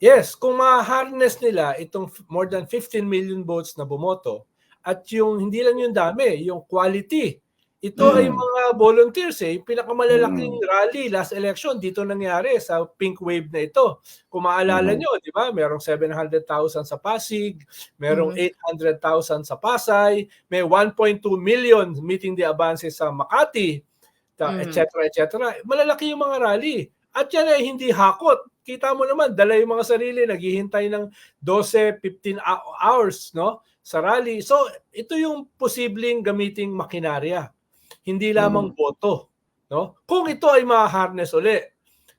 Yes, kung ma-harness nila itong more than 15 million votes na bumoto at yung hindi lang yung dami, yung quality. Ito ay Mm. mga volunteers, eh, yung pinakamalalaking Mm. rally last election dito nangyari sa pink wave na ito. Kung maalala Mhm. niyo, 'di ba, merong 700,000 sa Pasig, merong Mhm. 800,000 sa Pasay, may 1.2 million meeting the advances sa Makati, ta Mhm. et cetera, et. Malalaki yung mga rally at yan ay hindi hakot. Kita mo naman dala yung mga sarili, naghihintay ng 12, 15 hou hours 'no, sa rally. So, ito yung posibleng gamiting makinarya, hindi lamang Mm. boto, 'no? Kung ito ay maha-harness uli.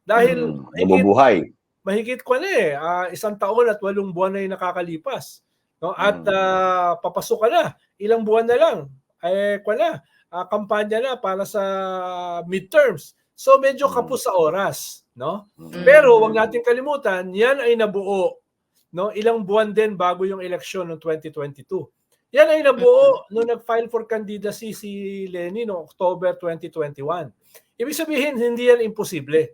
Dahil Mm, mahigit nabubuhay. mahigit kuwan na, eh, ah, isang taon at 8 buwan na yung nakakalipas, 'no? At, Mm. ah, papasok ka na, ilang buwan na lang, eh, kuwan na, ah, kampanya na para sa midterms. So, medyo Mm. kapos sa oras, 'no? Mm. Pero 'wag nating kalimutan, yan ay nabuo, 'no, ilang buwan din bago yung eleksyon noong 2022. Yan ay nabuo nung nag-file for candidacy si Leni noong October 2021. Ibig sabihin, hindi yan imposible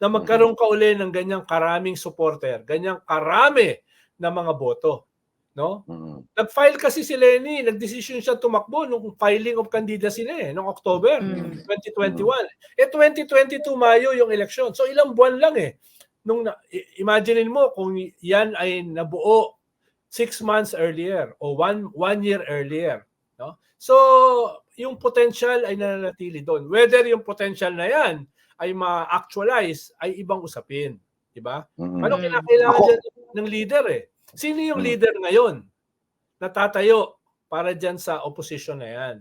na magkaroon ka uli ng ganyang karaming supporter, ganyang karami na mga boto, 'no? Mm. Nag-file kasi si Leni, nagdesisyon siya tumakbo nung filing of candidacy na, eh, noong October Mm. 2021. Eh, 2022 Mayo yung eleksyon. So, ilang buwan lang, eh. Nung na i imaginin mo kung yan ay nabuo 6 months earlier o 1 1 year earlier, 'no? So, yung potential ay nananatili do'n. Whether yung potential na yan ay ma-actualize ay ibang usapin, 'di ba? Mm. Ano kinakailangan Ako diyan ng leader, eh? Sino yung Mm. leader ngayon na tatayo para diyan sa opposition na yan?